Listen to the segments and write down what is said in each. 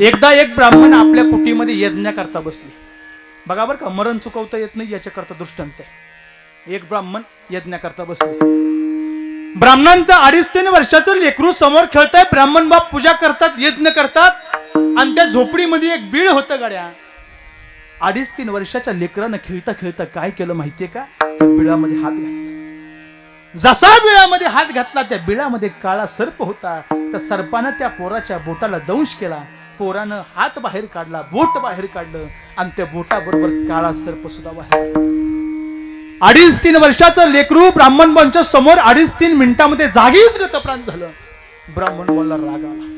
एकदा एक ब्राह्मण आपल्या कुटीमध्ये यज्ञाकरता बसले. बघा बरं का मरण चुकवता येत नाही याच्याकरता दृष्टांत आहे. एक ब्राह्मण यज्ञाकरता बसले. ब्राह्मणांचं अडीच तीन वर्षाचं लेकरू समोर खेळताय ब्राह्मण बाप पूजा करतात यज्ञ करतात आणि त्या झोपडीमध्ये एक बीळ होतं गाड्या. अडीच तीन वर्षाच्या लेकरानं खेळता खेळता काय केलं माहितीये का? त्या बिळामध्ये हात घातला. जसा बिळामध्ये हात घातला त्या बिळामध्ये काळा सर्प होता. त्या सर्पानं त्या पोराच्या बोटाला दंश केला. पोरानं हात बाहेर काढला बोट बाहेर काढलं आणि त्या बोटाबरोबर काळा सर्प सुद्धा बाहेर अडीच तीन वर्षाचं लेकरू ब्राह्मण बनच्या समोर अडीच तीन मिनिटांमध्ये जागीच गतप्राण झालं. ब्राह्मण बनला राग आला.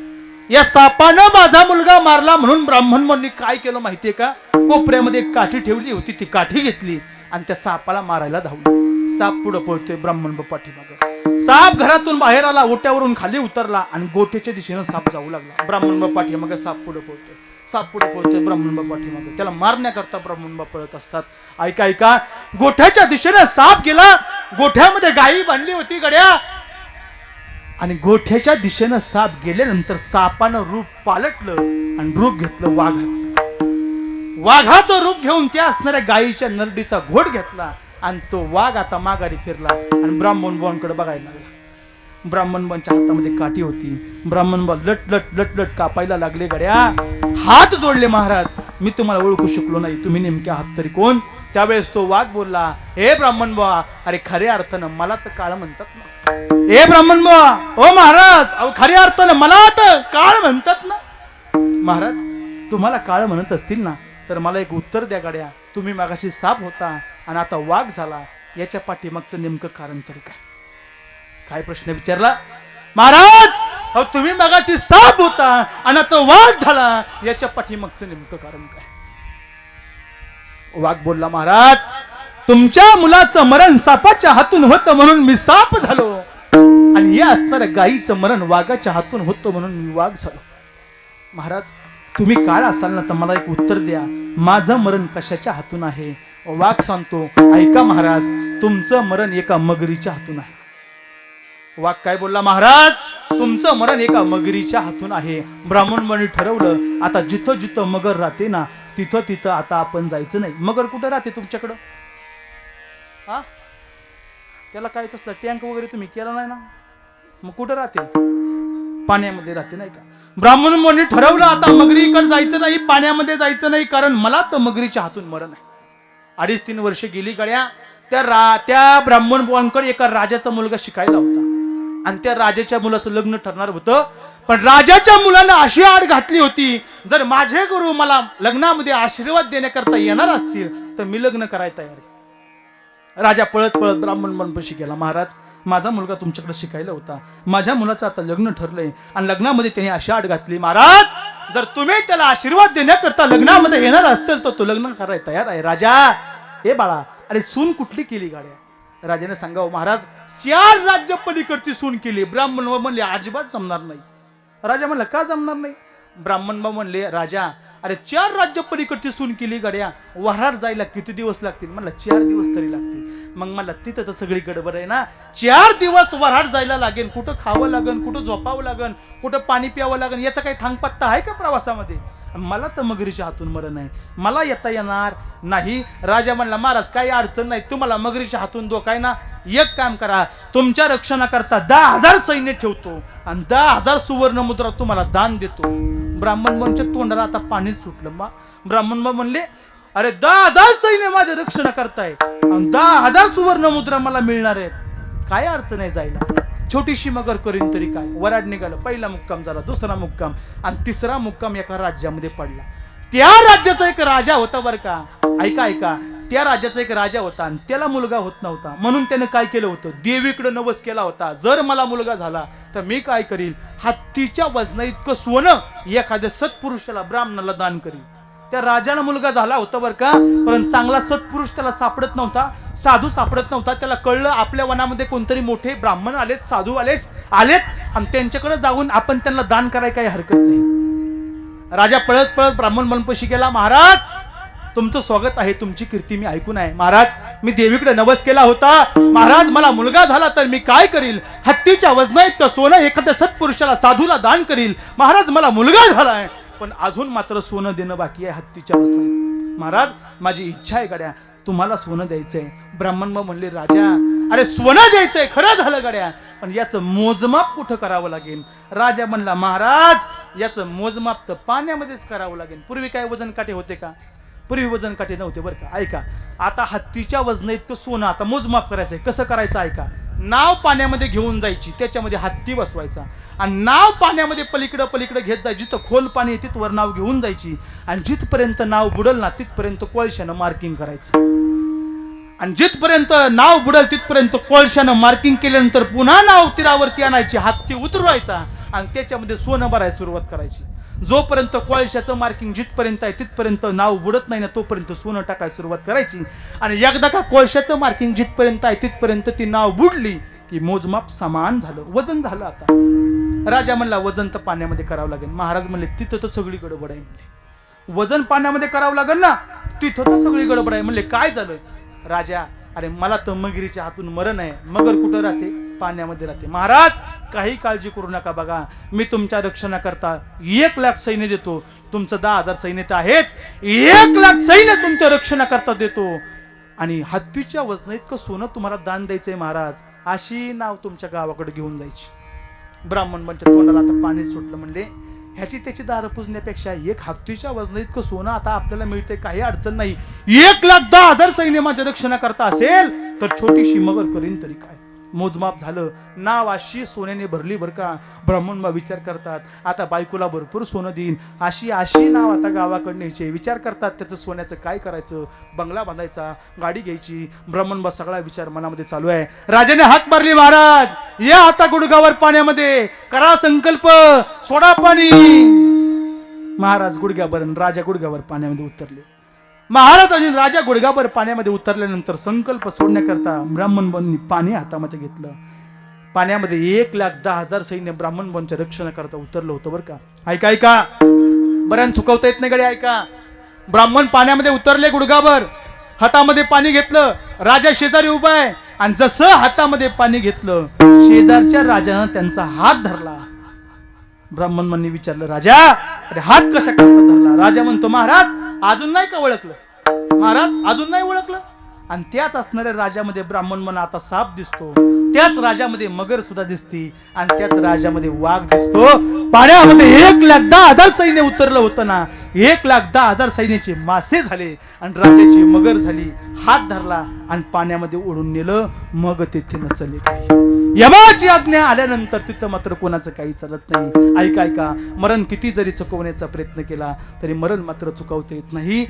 या सापानं माझा मुलगा मारला म्हणून ब्राह्मण बननी काय केलं माहितीये का? कोपऱ्यामध्ये एक काठी ठेवली होती ती काठी घेतली आणि त्या सापाला मारायला धावली. साप पुढं पळतोय ब्राह्मण पाठीमाग. साप घरातून बाहेर आला ओट्यावरून खाली उतरला आणि गोठ्याच्या दिशेनं साप जाऊ लागला. ब्राह्मण पाठीमागे साप पुढे पळतोय. साप पुढे पोहतोय ब्राह्मण पाठीमागे त्याला मारण्याकरता ब्राह्मण पळत असतात. ऐका ऐका. गोठ्याच्या दिशेनं साप गेला गोठ्यामध्ये गायी बांधली होती गड्या. आणि गोठ्याच्या दिशेनं साप गेल्यानंतर सापानं रूप पालटलं आणि रूप घेतलं वाघाचं. वाघाचं रूप घेऊन त्या असणाऱ्या गायीच्या नरडीचा घोट घेतला. आणि तो वाघ आता माघारी फिरला आणि ब्राह्मण बोनकडे बघायला लागला. ब्राह्मण बनच्या हातामध्ये काठी होती. ब्राह्मण बन लट लट लट लट कापायला लागले गड्या. हात जोडले महाराज. मी तुम्हाला ओळखू शकलो नाही. तुम्ही नेमके हात तरी कोण? त्यावेळेस तो वाघ बोलला हे ब्राह्मण बुवा अरे खऱ्या अर्थानं मला तर काळ म्हणतात ना. हे ब्राह्मण बुवा ओ महाराज अहो खऱ्या अर्थानं मला तर काळ म्हणतात ना. महाराज तुम्हाला काळ म्हणत असतील ना तर मला एक उत्तर द्या गाड्या. तुम्ही मागाशी साप होता. आणि आता वाघ झाला याच्या पाठीमागचं नेमकं कारण तरी काय? काय प्रश्न विचारला? महाराज अहो तुम्ही मगाची साप होता आणि आता वाघ झाला याच्या पाठीमागचं नेमकं कारण काय? वाघ बोलला महाराज तुमच्या मुलाचं मरण सापाच्या हातून होतं म्हणून मी साप झालो. आणि या असणाऱ्या गायीचं मरण वाघाच्या हातून होतं म्हणून मी वाघ झालो. महाराज तुम्ही काळ असाल ना तर मला एक उत्तर द्या. माझं मरण कशाच्या हातून आहे? वाघ सांगतो ऐका महाराज तुमचं मरण एका मगरीच्या हातून आहे. वाघ काय बोलला महाराज तुमचं मरण एका मगरीच्या हातून आहे. ब्राह्मण ठरवलं आता जिथं जिथं मगर राहते ना तिथं तिथं आता आपण जायचं नाही. मगर कुठं राहते तुमच्याकडं? हा? त्याला काय असलं टँक वगैरे तुम्ही केला नाही ना? मग कुठं राहते? पाण्यामध्ये राहते नाही का? ब्राह्मण मुनी ठरवलं आता मगरीकडे जायचं नाही पाण्यामध्ये जायचं नाही कारण मला तर मगरीच्या हातून मरण आहे. अडीच तीन वर्ष गेली गड्या. त्या रा त्या ब्राह्मण बुवांकडे एका राजाचा मुलगा शिकायला होता. आणि त्या राजाच्या मुलाचं लग्न ठरणार होतं. पण राजाच्या मुलानं अशी आड घातली होती जर माझे गुरु मला लग्नामध्ये आशीर्वाद देण्याकरता येणार असतील तर मी लग्न करायला तयार राजा पळत पळत ब्राह्मण मनपशी गेला. महाराज माझा मुलगा तुमच्याकडे शिकायला होता. माझ्या मुलाचं आता लग्न ठरलंय. आणि लग्नामध्ये त्याने अशी आड घातली. महाराज जर तुम्ही त्याला आशीर्वाद देण्याकरता लग्नामध्ये येणार असतील तर तो लग्न करायला तयार आहे. राजा हे बाळा अरे सून कुठली केली गाड्या? राजाने सांगावं महाराज चार राज्य पलीकडची सून केली. ब्राह्मण बाबा म्हणले अजिबात जमणार नाही. राजा म्हणला का जमणार नाही? ब्राह्मण बाबा म्हणले राजा अरे चार राज्य पलीकडची सून केली गड्या. वऱ्हाड जायला किती दिवस लागतील? मला चार दिवस तरी लागतील. मग मला तिथं तर सगळी गडबड आहे ना. चार दिवस वऱ्हाड जायला लागेल. कुठं खावं लागेल कुठं झोपावं लागेल कुठं पाणी प्यावं लागेल याचा काही थांगपत्ता आहे का प्रवासामध्ये? मला तर मगरीच्या हातून मरण आहे. मला येता येणार नाही. राजा म्हणला महाराज काही अडचण नाही. तुम्हाला मगरीच्या हातून दो काय ना? एक काम करा. तुमच्या रक्षणाकरता दहा हजार सैन्य ठेवतो आणि दहा हजार सुवर्ण मुद्रा तुम्हाला दान देतो. ब्राह्मण बनच्या तोंडाला आता पाणीच सुटलं. मा ब्राह्मण बा म्हणले अरे दहा हजार सैन्य माझ्या रक्षण करताय. आणि दहा हजार सुवर्ण मुद्रा मला मिळणार आहेत. काय अडचण आहे जायला? छोटीशी मगर करीन तरी काय? वराड निघालं. पहिला मुक्काम झाला दुसरा मुक्काम आणि तिसरा मुक्काम एका राज्यामध्ये पडला. त्या राज्याचा एक राजा होता बरं का? ऐका ऐका. त्या राज्याचा एक राजा होता आणि त्याला मुलगा होत नव्हता. म्हणून त्याने काय केलं होतं? देवीकडे नवस केला होता. जर मला मुलगा झाला तर मी काय करील हत्तीच्या वजना इतकं सोनं एखाद्या सत्पुरुषाला ब्राह्मणाला दान करील त्या राजाला मुलगा झाला होता बरं का? पण चांगला सत्पुरुष त्याला सापडत नव्हता साधू सापडत नव्हता. त्याला कळलं आपल्या वनामध्ये कोणतरी मोठे ब्राह्मण आलेत साधू आलेस आलेत आणि त्यांच्याकडे जाऊन आपण त्यांना दान करायला काही हरकत नाही. राजा पळत पळत ब्राह्मण मनपशी गेला महाराज तुमचं स्वागत आहे तुमची कीर्ती मी ऐकून आहे. महाराज मी देवीकडे नवस केला होता. महाराज मला मुलगा झाला तर मी काय करील? हत्तीच्या वजना इतकं सोनं एखाद्या सत्पुरुषाला साधूला दान करील. महाराज मला मुलगा झाला आहे. पण अजून मात्र सोनं देणं बाकी आहे हत्तीच्या वस्त्रात महाराज माझी इच्छा आहे गड्या तुम्हाला सोनं द्यायचंय. ब्राह्मण म्हणले राजा अरे सोनं द्यायचंय खरं झालं गड्या. पण याचं मोजमाप कुठं करावं लागेल? राजा म्हणला महाराज याचं मोजमाप तर पाण्यामध्येच करावं लागेल. पूर्वी काय वजन काटे होते का? पूर्वी वजन काटे नव्हते बरं का? ऐका आता हत्तीच्या वजना इतकं सोनं आता मोजमाप करायचंय. कसं करायचं ऐका? नाव पाण्यामध्ये घेऊन जायची त्याच्यामध्ये हत्ती बसवायचा. आणि नाव पाण्यामध्ये पलीकडं पलीकडं घेत जाय जिथं खोल पाणी आहे तिथवर नाव घेऊन जायची. आणि जिथपर्यंत नाव बुडल ना तिथपर्यंत कोळशानं मार्किंग करायचं. आणि जिथपर्यंत नाव बुडल तिथपर्यंत कोळशानं मार्किंग केल्यानंतर पुन्हा नाव तीरावरती आणायची हत्ती उतरवायचा. आणि त्याच्यामध्ये सोनं भरायला सुरुवात करायची. जोपर्यंत कोळशाचं मार्किंग जिथपर्यंत आहे तिथपर्यंत नाव बुडत नाही ना तोपर्यंत सोनं टाकायला सुरुवात करायची. आणि एकदा का कोळशाचं मार्किंग जिथपर्यंत आहे तिथपर्यंत ती नाव बुडली की मोजमाप समान झालं. वजन झालं आता. राजा म्हणला वजन तर पाण्यामध्ये करावं लागेल. महाराज म्हणले तिथं तर सगळी गडबड आहे म्हणले वजन पाण्यामध्ये करावं लागेल ना? तिथं तर सगळी गडबड आहे. म्हणले काय झालं? राजा अरे मला तर मगिरीच्या हातून मरण आहे. मगर कुठं राहते? पाण्यामध्ये राहते. महाराज काही काळजी करू नका बघा. मी तुमच्या रक्षणाकरता एक लाख सैन्य देतो. तुमचं दहा हजार सैन्य तर आहेच. एक लाख सैन्य तुमच्या रक्षणाकरता देतो. आणि हत्तीच्या वजन इतकं सोनं तुम्हाला दान द्यायचंय महाराज. अशी नाव तुमच्या गावाकडे घेऊन जायची. ब्राह्मण म्हणजे तोंडाला आता पाणी सुटलं म्हणले. ह्याची त्याची दारं पुजण्यापेक्षा एक हत्तीच्या वजन इतकं सोनं आता आपल्याला मिळते काही अडचण नाही. एक लाख दहा हजार सैन्य माझ्या रक्षणाकरता असेल तर छोटीशी मगर करीन तरी काय? मोजमाप झालं. नाव अशी सोन्याने भरली बरं का. ब्राह्मण विचार करतात. आता बायकोला भरपूर सोनं देईन. अशी अशी नाव आता गावाकडे न्यायचे विचार करतात त्याचं सोन्याचं काय करायचं? बंगला बांधायचा गाडी घ्यायची. ब्राह्मण सगळा विचार मनामध्ये चालू आहे. राजाने हात मारली महाराज. या आता गुडगावर पाण्यामध्ये. करा संकल्प. सोडा पाणी. महाराज गुडघ्यावर राजा गुडघ्यावर पाण्यामध्ये उतरले. महाराज आणि राजा गुडगाभर पाण्यामध्ये उतरल्यानंतर संकल्प सोडण्याकरता ब्राह्मण बननी पाणी हातामध्ये घेतलं. पाण्यामध्ये एक लाख दहा हजार सैन्य ब्राह्मण बनच्या रक्षणाकरता उतरलं होतं बरं का. ऐका ऐका. बऱ्यान चुकवता येत नाही गडे ऐका. ब्राह्मण पाण्यामध्ये उतरले गुडघाभर हातामध्ये पाणी घेतलं. राजा शेजारी उभा आहे. आणि जसं हातामध्ये पाणी घेतलं शेजारच्या राजानं त्यांचा हात धरला. ब्राह्मण म्हणणे विचारलं राजा अरे हात कशा करता धरला? राजा म्हणतो महाराज अजून नाही का ओळखलं? महाराज अजून नाही ओळखलं? आणि त्याच असणाऱ्या राजामध्ये ब्राह्मण मन आता साप दिसतो. त्याच राजामध्ये मगर सुद्धा दिसती आणि त्याच राजामध्ये वाघ दिसतो. पाण्यामध्ये एक लाख दहा हजार सैन्य उतरलं होतं ना एक लाख दहा हजार सैन्याचे मासे झाले आणि राजाची मगर झाली हात धरला आणि पाण्यामध्ये ओढून नेलं मग तेथे नचले काही यमाची आज्ञा आल्यानंतर तिथं मात्र कोणाचं काही चालत नाही. ऐका ऐका. मरण किती जरी चुकवण्याचा प्रयत्न केला तरी मरण मात्र चुकवता येत नाही.